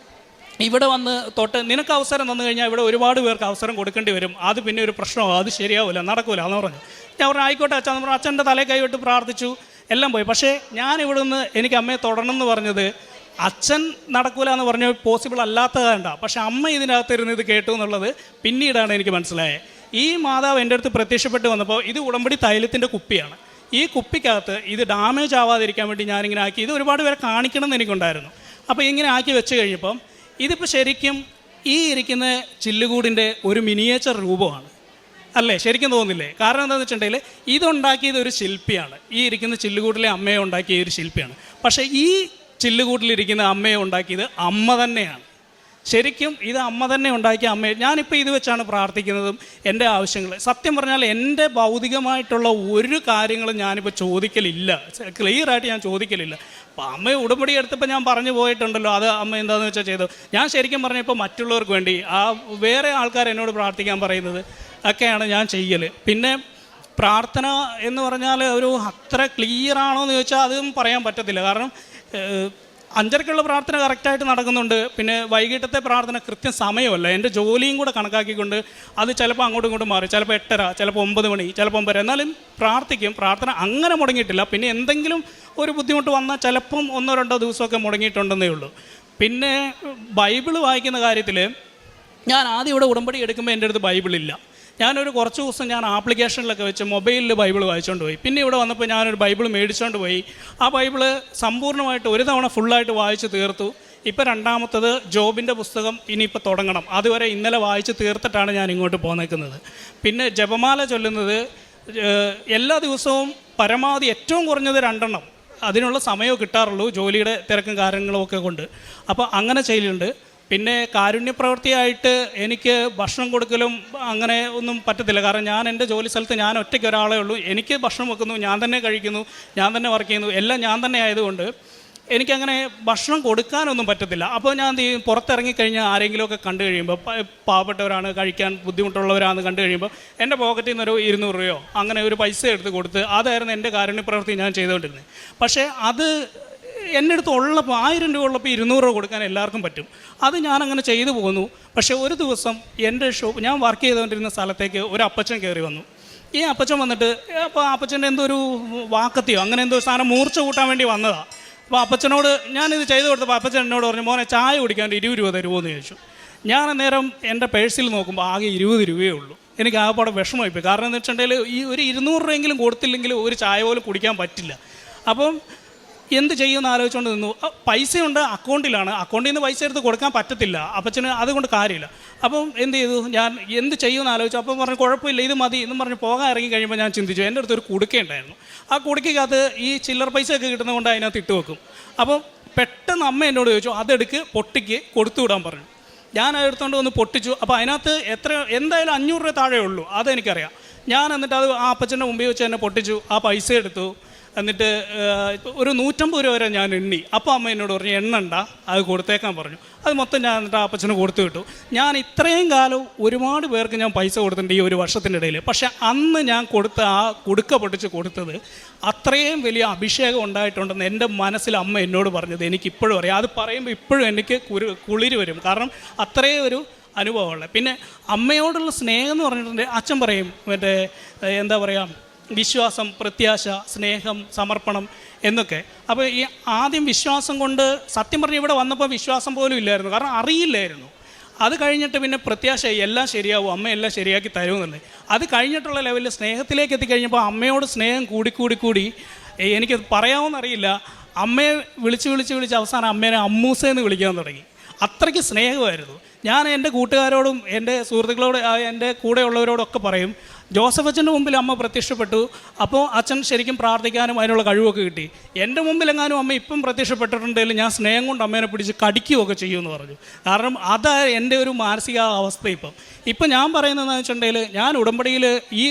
ഇവിടെ വന്ന് തൊട്ട് നിനക്ക് അവസരം തന്നു കഴിഞ്ഞാൽ ഇവിടെ ഒരുപാട് പേർക്ക് അവസരം കൊടുക്കേണ്ടി വരും. അത് പിന്നെ ഒരു പ്രശ്നമോ? അത് ശരിയാവില്ല. നടക്കൂല എന്ന് പറഞ്ഞു. ഞാൻ പറഞ്ഞു ആയിക്കോട്ടെ അച്ഛൻ പറഞ്ഞു അച്ഛന്റെ തലേ കൈവിട്ട് പ്രാർത്ഥിച്ചു. എല്ലാം പോയി. പക്ഷേ ഞാൻ ഇവിടെ നിന്ന് എനിക്ക് അമ്മയെ തുടരണം എന്ന് പറഞ്ഞത് അച്ഛൻ നടക്കൂല എന്ന് പറഞ്ഞ പോസിബിൾ അല്ലാത്തതാണ്ട. പക്ഷെ അമ്മ ഇതിനകത്തിരുന്ന് ഇത് കേട്ടു എന്നുള്ളത് പിന്നീടാണ് എനിക്ക് മനസ്സിലായത്. ഈ മാതാവ് എന്റെ അടുത്ത് പ്രത്യക്ഷപ്പെട്ട് വന്നപ്പോൾ ഇത് ഉടമ്പടി തൈലത്തിന്റെ കുപ്പിയാണ്. ഈ കുപ്പിക്കകത്ത് ഇത് ഡാമേജ് ആവാതിരിക്കാൻ വേണ്ടി ഞാനിങ്ങനെ ആക്കി. ഇത് ഒരുപാട് പേരെ കാണിക്കണം എന്ന് എനിക്കുണ്ടായിരുന്നു. അപ്പോൾ ഇങ്ങനെ ആക്കി വെച്ച് കഴിഞ്ഞപ്പം ഇതിപ്പോൾ ശരിക്കും ഈ ഇരിക്കുന്ന ചില്ലുകൂടിന്റെ ഒരു മിനിയേച്ചർ രൂപമാണ്. അല്ലേ? ശരിക്കും തോന്നില്ലേ കാരണം എന്താണെന്ന് വെച്ചിട്ടുണ്ടെങ്കിൽ ഇതുണ്ടാക്കിയത് ഒരു ശില്പിയാണ്. ഈ ഇരിക്കുന്ന ചില്ലുകൂട്ടിലെ അമ്മയെ ഉണ്ടാക്കിയ ഒരു ശില്പിയാണ്. പക്ഷേ ഈ ചില്ലുകൂട്ടിലിരിക്കുന്ന അമ്മയെ ഉണ്ടാക്കിയത് അമ്മ തന്നെയാണ്. ശരിക്കും ഇത് അമ്മ തന്നെ ഉണ്ടാക്കിയ അമ്മയെ ഞാനിപ്പോൾ ഇത് വെച്ചാണ് പ്രാർത്ഥിക്കുന്നതും എന്റെ ആവശ്യങ്ങൾ. സത്യം പറഞ്ഞാൽ എന്റെ ഭൗതികമായിട്ടുള്ള ഒരു കാര്യങ്ങളും ഞാനിപ്പോൾ ചോദിക്കലില്ല. ക്ലിയർ ആയിട്ട് ഞാൻ ചോദിക്കലില്ല. അപ്പോൾ അമ്മ ഉടമ്പടി എടുത്തപ്പോൾ ഞാൻ പറഞ്ഞു പോയിട്ടുണ്ടല്ലോ അത് അമ്മ എന്താണെന്ന് വെച്ചാൽ ചെയ്തു. ഞാൻ ശരിക്കും പറഞ്ഞപ്പോൾ മറ്റുള്ളവർക്ക് വേണ്ടി ആ വേറെ ആൾക്കാർ എന്നോട് പ്രാർത്ഥിക്കാൻ പറയുന്നത് ഒക്കെയാണ് ഞാൻ ചെയ്യൽ പിന്നെ പ്രാർത്ഥന എന്ന് പറഞ്ഞാൽ ഒരു അത്ര ക്ലിയർ ആണോ എന്ന് ചോദിച്ചാൽ അതും പറയാൻ പറ്റത്തില്ല. കാരണം അഞ്ചരക്കുള്ള പ്രാർത്ഥന കറക്റ്റായിട്ട് നടക്കുന്നുണ്ട്. പിന്നെ വൈകിട്ടത്തെ പ്രാർത്ഥന കൃത്യം സമയമല്ല. എന്റെ ജോലിയും കൂടെ കണക്കാക്കിക്കൊണ്ട് അത് ചിലപ്പോൾ അങ്ങോട്ടും ഇങ്ങോട്ടും മാറി. ചിലപ്പോൾ എട്ടര ചിലപ്പോൾ ഒമ്പത് മണി ചിലപ്പോൾ ഒമ്പത് എന്നാലും പ്രാർത്ഥിക്കും. പ്രാർത്ഥന അങ്ങനെ മുടങ്ങിയിട്ടില്ല. പിന്നെ എന്തെങ്കിലും ഒരു ബുദ്ധിമുട്ട് വന്നാൽ ചിലപ്പം ഒന്നോ രണ്ടോ ദിവസമൊക്കെ മുടങ്ങിയിട്ടുണ്ടെന്നേ ഉള്ളൂ. പിന്നെ ബൈബിൾ വായിക്കുന്ന കാര്യത്തിൽ ഞാൻ ആദ്യം ഇവിടെ ഉടമ്പടി എടുക്കുമ്പോൾ എന്റെ അടുത്ത് ബൈബിളില്ല. ഞാനൊരു കുറച്ച് ദിവസം ഞാൻ ആപ്ലിക്കേഷനിലൊക്കെ വെച്ച് മൊബൈലിൽ ബൈബിൾ വായിച്ചുകൊണ്ട് പോയി. പിന്നെ ഇവിടെ വന്നപ്പോൾ ഞാനൊരു ബൈബിൾ മേടിച്ചുകൊണ്ട് പോയി. ആ ബൈബിൾ സമ്പൂർണമായിട്ട് ഒരു തവണ ഫുള്ളായിട്ട് വായിച്ച് തീർത്തു. ഇപ്പോൾ രണ്ടാമത്തത് ജോബിന്റെ പുസ്തകം ഇനിയിപ്പോൾ തുടങ്ങണം. അതുവരെ ഇന്നലെ വായിച്ച് തീർത്തിട്ടാണ് ഞാൻ ഇങ്ങോട്ട് പോന്നേക്കുന്നത്. പിന്നെ ജപമാല ചൊല്ലുന്നത് എല്ലാ ദിവസവും പരമാവധി ഏറ്റവും കുറഞ്ഞത് രണ്ടെണ്ണം. അതിനുള്ള സമയവും കിട്ടാറുള്ളൂ ജോലിയുടെ തിരക്കും കാര്യങ്ങളും ഒക്കെ കൊണ്ട്. അപ്പോൾ അങ്ങനെ ചെയ്യലുണ്ട്. പിന്നെ കാരുണ്യപ്രവൃത്തിയായിട്ട് എനിക്ക് ഭക്ഷണം കൊടുക്കലും അങ്ങനെ ഒന്നും പറ്റത്തില്ല. കാരണം ഞാൻ എന്റെ ജോലി സ്ഥലത്ത് ഞാൻ ഒറ്റയ്ക്ക് ഒരാളേ ഉള്ളൂ. എനിക്ക് ഭക്ഷണം വെക്കുന്നു ഞാൻ തന്നെ കഴിക്കുന്നു ഞാൻ തന്നെ വർക്ക് ചെയ്യുന്നു എല്ലാം ഞാൻ തന്നെ ആയതുകൊണ്ട് എനിക്കങ്ങനെ ഭക്ഷണം കൊടുക്കാനൊന്നും പറ്റത്തില്ല. അപ്പോൾ ഞാൻ എന്ത് ചെയ്യും? പുറത്തിറങ്ങിക്കഴിഞ്ഞാൽ ആരെങ്കിലുമൊക്കെ കണ്ടു കഴിയുമ്പോൾ പാവപ്പെട്ടവരാണ് കഴിക്കാൻ ബുദ്ധിമുട്ടുള്ളവരാണെന്ന് കണ്ടു കഴിയുമ്പോൾ എന്റെ പോക്കറ്റിൽ നിന്നൊരു ഇരുന്നൂറ് രൂപയോ അങ്ങനെ ഒരു പൈസ എടുത്ത് കൊടുത്ത് അതായിരുന്നു എന്റെ കാരുണ്യപ്രവൃത്തി ഞാൻ ചെയ്തുകൊണ്ടിരുന്നത്. പക്ഷേ അത് എന്റെ അടുത്ത് ഉള്ളപ്പോൾ ആയിരം രൂപ ഉള്ളപ്പോൾ ഇരുന്നൂറ് രൂപ കൊടുക്കാൻ എല്ലാവർക്കും പറ്റും. അത് ഞാനങ്ങനെ ചെയ്തു പോകുന്നു. പക്ഷേ ഒരു ദിവസം എന്റെ ഷോപ്പ് ഞാൻ വർക്ക് ചെയ്തുകൊണ്ടിരുന്ന സ്ഥലത്തേക്ക് ഒരു അപ്പച്ചൻ കയറി വന്നു. ഈ അപ്പച്ചൻ വന്നിട്ട് അപ്പോൾ അപ്പച്ചന്റെ എന്തോ ഒരു വാക്കത്തിയോ? അങ്ങനെ എന്തോ സാധനം മൂർച്ച കൂട്ടാൻ വേണ്ടി വന്നതാണ് അപ്പോൾ അപ്പച്ചനോട് ഞാനിത് ചെയ്തു കൊടുത്തപ്പോൾ അപ്പച്ചൻ എന്നോട് പറഞ്ഞു മോനെ ചായ കുടിക്കാൻ ഇരുപത് രൂപ തരുമോ എന്ന് ചോദിച്ചു. ഞാൻ അന്നേരം എന്റെ പേഴ്സിൽ നോക്കുമ്പോൾ ആകെ ഇരുപത് രൂപയേ ഉള്ളൂ. എനിക്ക് ആകെപ്പാടെ വിഷമമായിപ്പോയി കാരണം എന്ന് വെച്ചിട്ടുണ്ടെങ്കിൽ ഈ ഒരു ഇരുന്നൂറ് രൂപയെങ്കിലും കൊടുത്തില്ലെങ്കിൽ ഒരു ചായ പോലും കുടിക്കാൻ പറ്റില്ല. അപ്പം എന്ത് ചെയ്യുമെന്ന് ആലോചിച്ചുകൊണ്ട് നിന്നു. പൈസയുണ്ട് അക്കൗണ്ടിലാണ്. അക്കൗണ്ടിൽ നിന്ന് പൈസ എടുത്ത് കൊടുക്കാൻ പറ്റത്തില്ല. അപ്പച്ചന് അതുകൊണ്ട് കാര്യമില്ല. അപ്പം എന്ത് ചെയ്തു? ഞാൻ എന്ത് ചെയ്യുമെന്ന് ആലോചിച്ചു. അപ്പം പറഞ്ഞു കുഴപ്പമില്ല ഇത് മതി. എന്നും പറഞ്ഞ് പോകാൻ ഇറങ്ങി കഴിയുമ്പോൾ ഞാൻ ചിന്തിച്ചു. എന്റെ അടുത്തൊരു കുടുക്കയുണ്ടായിരുന്നു. ആ കുടുക്കകത്ത് ഈ ചില്ലറ പൈസ ഒക്കെ കിട്ടുന്നതുകൊണ്ട് അതിനകത്ത് ഇട്ട് വെക്കും. അപ്പം പെട്ടെന്ന് അമ്മ എന്നോട് ചോദിച്ചു അതെടുക്ക് പൊട്ടിക്ക് കൊടുത്തു വിടാൻ പറഞ്ഞു. ഞാൻ അതെടുത്തുകൊണ്ട് വന്ന് പൊട്ടിച്ചു. അപ്പോൾ അതിനകത്ത് എത്ര എന്തായാലും അഞ്ഞൂറ് രൂപ താഴെ ഉള്ളൂ അതെനിക്കറിയാം. ഞാൻ എന്നിട്ട് അത് ആ അപ്പച്ചന്റെ മുമ്പിൽ വെച്ച് തന്നെ പൊട്ടിച്ചു ആ പൈസ എടുത്തു. എന്നിട്ട് ഒരു നൂറ്റമ്പത് രൂപ വരെ ഞാൻ എണ്ണി. അപ്പോൾ അമ്മ എന്നോട് പറഞ്ഞു എണ്ണണ്ട അത് കൊടുത്തേക്കാൻ പറഞ്ഞു. അത് മൊത്തം ഞാൻ എന്നിട്ട് ആ അപ്പച്ചന് കൊടുത്തു വിട്ടു. ഞാൻ ഇത്രയും കാലം ഒരുപാട് പേർക്ക് ഞാൻ പൈസ കൊടുത്തിട്ടുണ്ട് ഈ ഒരു വർഷത്തിന്റെ ഇടയിൽ. പക്ഷേ അന്ന് ഞാൻ കൊടുത്ത ആ കുടുക്ക പൊട്ടിച്ച് കൊടുത്തത് അത്രയും വലിയ അഭിഷേകം ഉണ്ടായിട്ടുണ്ടെന്ന് എന്റെ മനസ്സിൽ അമ്മ എന്നോട് പറഞ്ഞത് എനിക്കിപ്പോഴും അറിയാം. അത് പറയുമ്പോൾ ഇപ്പോഴും എനിക്ക് കുളിര് വരും. കാരണം അത്രയും ഒരു അനുഭവമുള്ളത്. പിന്നെ അമ്മയോടുള്ള സ്നേഹം എന്ന് പറഞ്ഞിട്ടുണ്ടെങ്കിൽ അച്ഛൻ പറയും മറ്റേ എന്താ പറയുക വിശ്വാസം പ്രത്യാശ സ്നേഹം സമർപ്പണം എന്നൊക്കെ. അപ്പോൾ ഈ ആദ്യം വിശ്വാസം കൊണ്ട് സത്യം പറഞ്ഞ് ഇവിടെ വന്നപ്പോൾ വിശ്വാസം പോലും ഇല്ലായിരുന്നു. കാരണം അറിയില്ലായിരുന്നു. അത് കഴിഞ്ഞിട്ട് പിന്നെ പ്രത്യാശ എല്ലാം ശരിയാവും അമ്മ എല്ലാം ശരിയാക്കി തരുമെന്നല്ലേ അത് കഴിഞ്ഞിട്ടുള്ള ലെവലിൽ സ്നേഹത്തിലേക്ക് എത്തിക്കഴിഞ്ഞപ്പോൾ അമ്മയോട് സ്നേഹം കൂടി കൂടി എനിക്ക് പറയാമെന്നറിയില്ല അമ്മയെ വിളിച്ച് വിളിച്ച് വിളിച്ച് അവസാനം അമ്മേനെ അമ്മൂസേന്ന് വിളിക്കാൻ തുടങ്ങി. അത്രയ്ക്ക് സ്നേഹമായിരുന്നു. ഞാൻ എന്റെ കൂട്ടുകാരോടും എന്റെ സുഹൃത്തുക്കളോട് എന്റെ കൂടെയുള്ളവരോടൊക്കെ പറയും ജോസഫ് അച്ഛന്റെ മുമ്പിൽ അമ്മ പ്രത്യക്ഷപ്പെട്ടു അപ്പോൾ അച്ഛൻ ശരിക്കും പ്രാർത്ഥിക്കാനും അതിനുള്ള കഴിവൊക്കെ കിട്ടി. എന്റെ മുമ്പിൽ എങ്ങാനും അമ്മ ഇപ്പം പ്രത്യക്ഷപ്പെട്ടിട്ടുണ്ടെങ്കിൽ ഞാൻ സ്നേഹം കൊണ്ട് അമ്മേനെ പിടിച്ച് കടിക്കുകയൊക്കെ ചെയ്യുമെന്ന് പറഞ്ഞു. കാരണം അതാണ് എന്റെ ഒരു മാനസിക അവസ്ഥ ഇപ്പം. ഇപ്പം ഞാൻ പറയുന്നതെന്ന് വെച്ചിട്ടുണ്ടെങ്കിൽ ഞാൻ ഉടമ്പടിയിൽ ഈ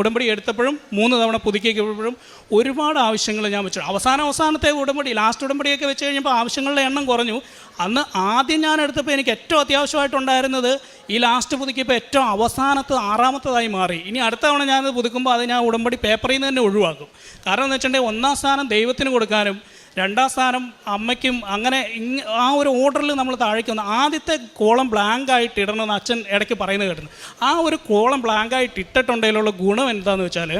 ഉടമ്പടി എടുത്തപ്പോഴും മൂന്ന് തവണ പുതുക്കിയപ്പോഴും ഒരുപാട് ആവശ്യങ്ങൾ ഞാൻ വെച്ചു അവസാന അവസാനത്തെ ഉടമ്പടി ലാസ്റ്റ് ഉടമ്പടിയൊക്കെ വെച്ച് കഴിഞ്ഞപ്പോൾ ആവശ്യങ്ങളുടെ എണ്ണം കുറഞ്ഞു. അന്ന് ആദ്യം ഞാൻ എടുത്തപ്പോൾ എനിക്ക് ഏറ്റവും അത്യാവശ്യമായിട്ടുണ്ടായിരുന്നത് ഈ ലാസ്റ്റ് പുതുക്കിയപ്പോൾ ഏറ്റവും അവസാനത്തെ ആറാമത്തതായി മാറി. ഇനി അടുത്ത തവണ ഞാനത് പുതുക്കുമ്പോൾ അത് ഞാൻ ഉടമ്പടി പേപ്പറിൽ നിന്ന് തന്നെ ഒഴിവാക്കും. കാരണം എന്ന് വെച്ചിട്ടുണ്ടെങ്കിൽ ഒന്നാം സ്ഥാനം ദൈവത്തിന് കൊടുക്കാനും രണ്ടാം സ്ഥാനം അമ്മയ്ക്കും അങ്ങനെ ആ ഒരു ഓർഡറിൽ നമ്മൾ താഴേക്ക് വന്നു. ആദ്യത്തെ കോളം ബ്ലാങ്ക് ആയിട്ട് ഇടണമെന്ന് അച്ഛൻ ഇടയ്ക്ക് പറയുന്നത് കേട്ടിരുന്നു ആ ഒരു കോളം ബ്ലാങ്ക് ആയിട്ട് ഇട്ടിട്ടുണ്ടെങ്കിലുള്ള ഗുണം എന്താണെന്ന് വെച്ചാൽ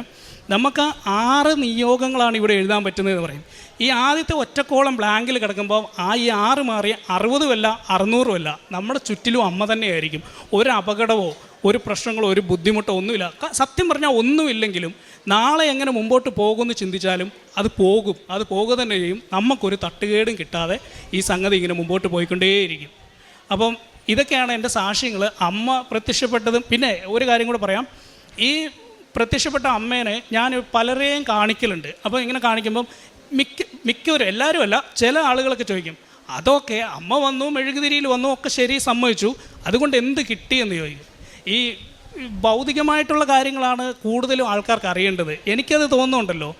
നമുക്ക് ആറ് നിയോഗങ്ങളാണ് ഇവിടെ എഴുതാൻ പറ്റുന്നതെന്ന് പറയും. ഈ ആദ്യത്തെ ഒറ്റക്കോളം ബ്ലാങ്കിൽ കിടക്കുമ്പോൾ ആ ഈ ആറ് മാറി അറുപതുമല്ല അറുന്നൂറുമല്ല നമ്മുടെ ചുറ്റിലും അമ്മ തന്നെയായിരിക്കും. ഒരു അപകടമോ ഒരു പ്രശ്നങ്ങളോ ഒരു ബുദ്ധിമുട്ടോ ഒന്നുമില്ല. സത്യം പറഞ്ഞാൽ ഒന്നുമില്ലെങ്കിലും നാളെ എങ്ങനെ മുമ്പോട്ട് പോകുമെന്ന് ചിന്തിച്ചാലും അത് പോകും. അത് പോകുക തന്നെ ചെയ്യും. നമുക്കൊരു തട്ടുകേടും കിട്ടാതെ ഈ സംഗതി ഇങ്ങനെ മുമ്പോട്ട് പോയിക്കൊണ്ടേയിരിക്കും. അപ്പം ഇതൊക്കെയാണ് എന്റെ സാക്ഷ്യങ്ങൾ അമ്മ പ്രത്യക്ഷപ്പെട്ടതും പിന്നെ ഒരു കാര്യം കൂടെ പറയാം. ഈ പ്രത്യക്ഷപ്പെട്ട അമ്മേനെ ഞാൻ പലരെയും കാണിക്കലുണ്ട്. അപ്പോൾ ഇങ്ങനെ കാണിക്കുമ്പം മിക്ക മിക്കവരും എല്ലാവരും അല്ല ചില ആളുകളൊക്കെ ചോദിക്കും അതൊക്കെ അമ്മ വന്നു മെഴുകുതിരിയിൽ വന്നു ഒക്കെ ശരി സമ്മതിച്ചു. അതുകൊണ്ട് എന്ത് കിട്ടിയെന്ന് ചോദിക്കും. ഈ ഭൗതികമായിട്ടുള്ള കാര്യങ്ങളാണ് കൂടുതലും ആൾക്കാർക്ക് അറിയേണ്ടത്. എനിക്കത് തോന്നുന്നുണ്ടല്ലോ.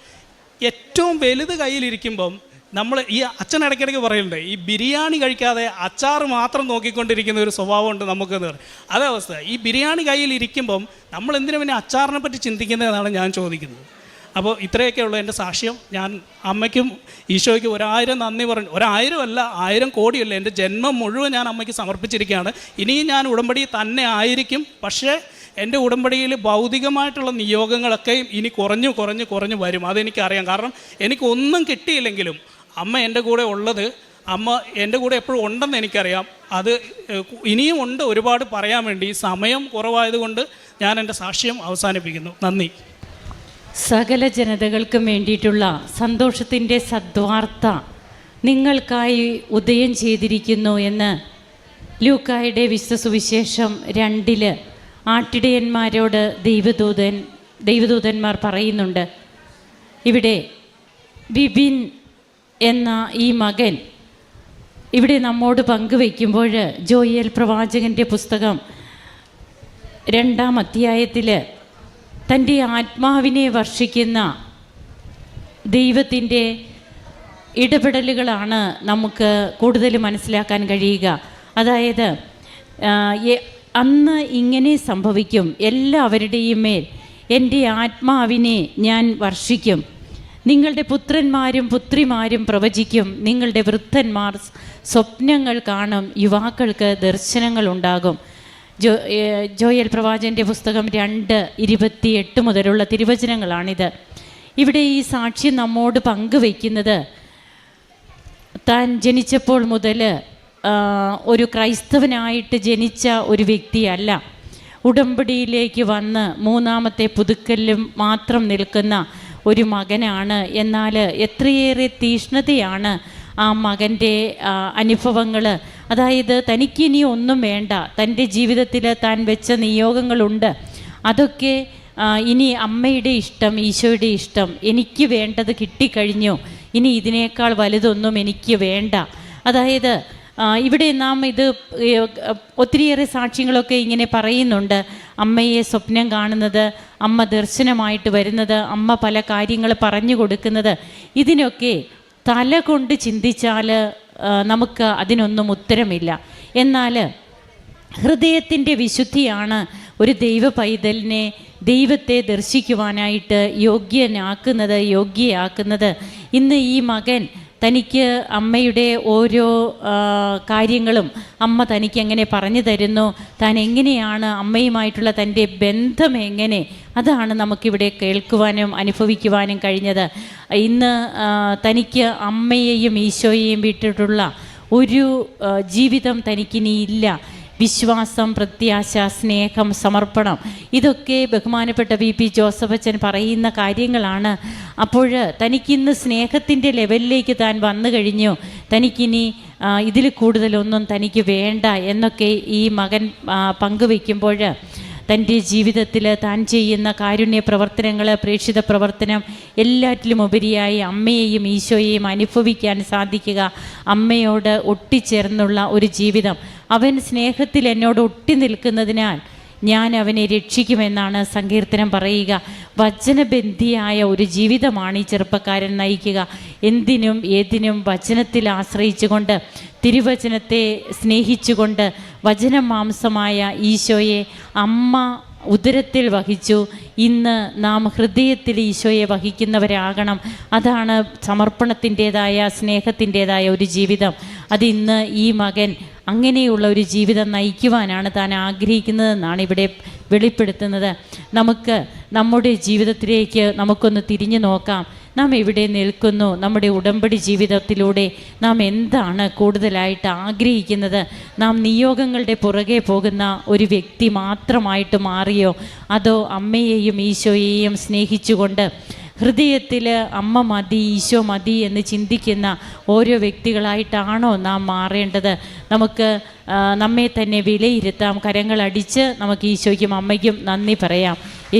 ഏറ്റവും വലുത് കയ്യിലിരിക്കുമ്പം നമ്മൾ ഈ അച്ഛൻ ഇടയ്ക്കിടയ്ക്ക് പറയുന്നുണ്ട് ഈ ബിരിയാണി കഴിക്കാതെ അച്ചാർ മാത്രം നോക്കിക്കൊണ്ടിരിക്കുന്ന ഒരു സ്വഭാവമുണ്ട് നമുക്കെന്ന് പറയും. അതേ അവസ്ഥ. ഈ ബിരിയാണി കയ്യിലിരിക്കുമ്പം നമ്മൾ എന്തിനു പിന്നെ അച്ചാറിനെ പറ്റി ചിന്തിക്കുന്നതെന്നാണ് ഞാൻ ചോദിക്കുന്നത്. അപ്പോൾ ഇത്രയൊക്കെ ഉള്ളൂ എന്റെ സാക്ഷ്യം. ഞാൻ അമ്മയ്ക്കും ഈശോയ്ക്കും ഒരായിരം നന്ദി പറഞ്ഞു. ഒരായിരം അല്ല ആയിരം കോടിയല്ല. എന്റെ ജന്മം മുഴുവൻ ഞാൻ അമ്മയ്ക്ക് സമർപ്പിച്ചിരിക്കുകയാണ്. ഇനിയും ഞാൻ ഉടമ്പടി തന്നെ ആയിരിക്കും. പക്ഷേ എന്റെ ഉടമ്പടിയിൽ ഭൗതികമായിട്ടുള്ള നിയോഗങ്ങളൊക്കെയും ഇനി കുറഞ്ഞു കുറഞ്ഞു കുറഞ്ഞു വരും. അതെനിക്കറിയാം. കാരണം എനിക്കൊന്നും കിട്ടിയില്ലെങ്കിലും അമ്മ എന്റെ കൂടെ ഉള്ളത് അമ്മ എന്റെ കൂടെ എപ്പോഴും ഉണ്ടെന്ന് എനിക്കറിയാം. അത് ഇനിയും ഉണ്ട്. ഒരുപാട് പറയാൻ വേണ്ടി. സമയം കുറവായതുകൊണ്ട് ഞാൻ എന്റെ സാക്ഷ്യം അവസാനിപ്പിക്കുന്നു. നന്ദി. സകല ജനതകൾക്കും വേണ്ടിയിട്ടുള്ള സന്തോഷത്തിന്റെ സദ്വാർത്ത നിങ്ങൾക്കായി ഉദയം ചെയ്തിരിക്കുന്നു എന്ന് ലൂക്കായുടെ വിശ്വസുവിശേഷം രണ്ടിൽ ആട്ടിടയന്മാരോട് ദൈവദൂതൻ ദൈവദൂതന്മാർ പറയുന്നുണ്ട്. ഇവിടെ ബിബിൻ എന്ന ഈ മകൻ ഇവിടെ നമ്മോട് പങ്കുവയ്ക്കുമ്പോൾ ജോയൽ പ്രവാചകന്റെ പുസ്തകം രണ്ടാം അധ്യായത്തിൽ തന്റെ ആത്മാവിനെ വർഷിക്കുന്ന ദൈവത്തിന്റെ ഇടപെടലുകളാണ് നമുക്ക് കൂടുതൽ മനസ്സിലാക്കാൻ കഴിയുക. അതായത് അന്ന് ഇങ്ങനെ സംഭവിക്കും. എല്ലാവരുടെയും മേൽ എന്റെ ആത്മാവിനെ ഞാൻ വർഷിക്കും. നിങ്ങളുടെ പുത്രന്മാരും പുത്രിമാരും പ്രവചിക്കും. നിങ്ങളുടെ വൃദ്ധന്മാർ സ്വപ്നങ്ങൾ കാണും. യുവാക്കൾക്ക് ദർശനങ്ങൾ ഉണ്ടാകും. ജോ ജോയൽ പ്രവാചന്റെ പുസ്തകം രണ്ട് ഇരുപത്തിയെട്ട് മുതലുള്ള തിരുവചനങ്ങളാണിത്. ഇവിടെ ഈ സാക്ഷ്യം നമ്മോട് പങ്കുവയ്ക്കുന്നത് താൻ ജനിച്ചപ്പോൾ മുതൽ ഒരു ക്രൈസ്തവനായിട്ട് ജനിച്ച ഒരു വ്യക്തിയല്ല. ഉടമ്പടിയിലേക്ക് വന്ന് മൂന്നാമത്തെ പുതുക്കലിലും മാത്രം നിൽക്കുന്ന ഒരു മകനാണ്. എന്നാൽ എത്രയേറെ തീഷ്ണതയാണ് ആ മകന്റെ അനുഭവങ്ങൾ അതായത് തനിക്ക് ഇനി ഒന്നും വേണ്ട. തന്റെ ജീവിതത്തിൽ താൻ വെച്ച നിയോഗങ്ങളുണ്ട്. അതൊക്കെ ഇനി അമ്മയുടെ ഇഷ്ടം ഈശോയുടെ ഇഷ്ടം എനിക്ക് വേണ്ടത് കിട്ടിക്കഴിഞ്ഞു. ഇനി ഇതിനേക്കാൾ വലുതൊന്നും എനിക്ക് വേണ്ട. അതായത് ഇവിടെ നാം ഇത് ഒത്തിരിയേറെ സാക്ഷ്യങ്ങളൊക്കെ ഇങ്ങനെ പറയുന്നുണ്ട്. അമ്മയെ സ്വപ്നം കാണുന്നത് അമ്മ ദർശനമായിട്ട് വരുന്നത് അമ്മ പല കാര്യങ്ങൾ പറഞ്ഞു കൊടുക്കുന്നത്. ഇതിനൊക്കെ തല കൊണ്ട് ചിന്തിച്ചാൽ നമുക്ക് അതിനൊന്നും ഉത്തരമില്ല. എന്നാൽ ഹൃദയത്തിന്റെ വിശുദ്ധിയാണ് ഒരു ദൈവ പൈതലിനെ ദൈവത്തെ ദർശിക്കുവാനായിട്ട് യോഗ്യനാക്കുന്നത് യോഗ്യയാക്കുന്നത്. ഇന്ന് ഈ മകൻ തനിക്ക് അമ്മയുടെ ഓരോ കാര്യങ്ങളും അമ്മ തനിക്ക് എങ്ങനെ പറഞ്ഞു തരുന്നു താൻ എങ്ങനെയാണ് അമ്മയുമായിട്ടുള്ള തന്റെ ബന്ധം എങ്ങനെ അതാണ് നമുക്കിവിടെ കേൾക്കുവാനും അനുഭവിക്കുവാനും കഴിഞ്ഞത്. ഇന്ന് തനിക്ക് അമ്മയെയും ഈശോയെയും വിട്ടിട്ടുള്ള ഒരു ജീവിതം തനിക്കിനി ഇല്ല. വിശ്വാസം പ്രത്യാശ സ്നേഹം സമർപ്പണം ഇതൊക്കെ ബഹുമാനപ്പെട്ട വി പി ജോസഫ് അച്ഛൻ പറയുന്ന കാര്യങ്ങളാണ്. അപ്പോൾ തനിക്കിന്ന് സ്നേഹത്തിന്റെ ലെവലിലേക്ക് താൻ വന്നു കഴിഞ്ഞു. തനിക്കിനി ഇതിൽ കൂടുതലൊന്നും തനിക്ക് വേണ്ട എന്നൊക്കെ ഈ മകൻ പങ്കുവയ്ക്കുമ്പോൾ തന്റെ ജീവിതത്തിൽ താൻ ചെയ്യുന്ന കാരുണ്യ പ്രവർത്തനങ്ങൾ പ്രേക്ഷിത പ്രവർത്തനം എല്ലാറ്റിലും ഉപരിയായി അമ്മയെയും ഈശോയെയും അനുഭവിക്കാൻ സാധിക്കുക. അമ്മയോട് ഒട്ടിച്ചേർന്നുള്ള ഒരു ജീവിതം. അവൻ സ്നേഹത്തിൽ എന്നോട് ഒട്ടി നിൽക്കുന്നതിനാൽ ഞാൻ അവനെ രക്ഷിക്കുമെന്നാണ് സങ്കീർത്തനം പറയുക. വചനബന്ധിയായ ഒരു ജീവിതമാണ് ഈ ചെറുപ്പക്കാരൻ നയിക്കുക. എന്തിനും ഏതിനും വചനത്തിൽ ആശ്രയിച്ചുകൊണ്ട് തിരുവചനത്തെ സ്നേഹിച്ചുകൊണ്ട് വചന മാംസമായ ഈശോയെ അമ്മ ഉദരത്തിൽ വഹിച്ചു. ഇന്ന് നാം ഹൃദയത്തിൽ ഈശോയെ വഹിക്കുന്നവരാകണം. അതാണ് സമർപ്പണത്തിന്റെതായ സ്നേഹത്തിന്റെതായ ഒരു ജീവിതം. അതിന്ന് ഈ മകൻ അങ്ങനെയുള്ള ഒരു ജീവിതം നയിക്കുവാനാണ് താൻ ആഗ്രഹിക്കുന്നതെന്നാണ് ഇവിടെ വെളിപ്പെടുത്തുന്നത്. നമുക്ക് നമ്മുടെ ജീവിതത്തിലേക്ക് നമുക്കൊന്ന് തിരിഞ്ഞു നോക്കാം. നാം എവിടെ നിൽക്കുന്നു? നമ്മുടെ ഉടമ്പടി ജീവിതത്തിലൂടെ നാം എന്താണ് കൂടുതലായിട്ട് ആഗ്രഹിക്കുന്നത്? നാം നിയോഗങ്ങളുടെ പുറകെ പോകുന്ന ഒരു വ്യക്തി മാത്രമായിട്ട് മാറിയോ? അതോ അമ്മയെയും ഈശോയെയും സ്നേഹിച്ചുകൊണ്ട് ഹൃദയത്തിൽ അമ്മ മതി ഈശോ മതി എന്ന് ചിന്തിക്കുന്ന ഓരോ വ്യക്തികളായിട്ടാണോ നാം മാറേണ്ടത്? നമുക്ക് നമ്മെ തന്നെ വിലയിരുത്താം. കരങ്ങളടിച്ച് നമുക്ക് ഈശോയ്ക്കും അമ്മയ്ക്കും നന്ദി പറയാം.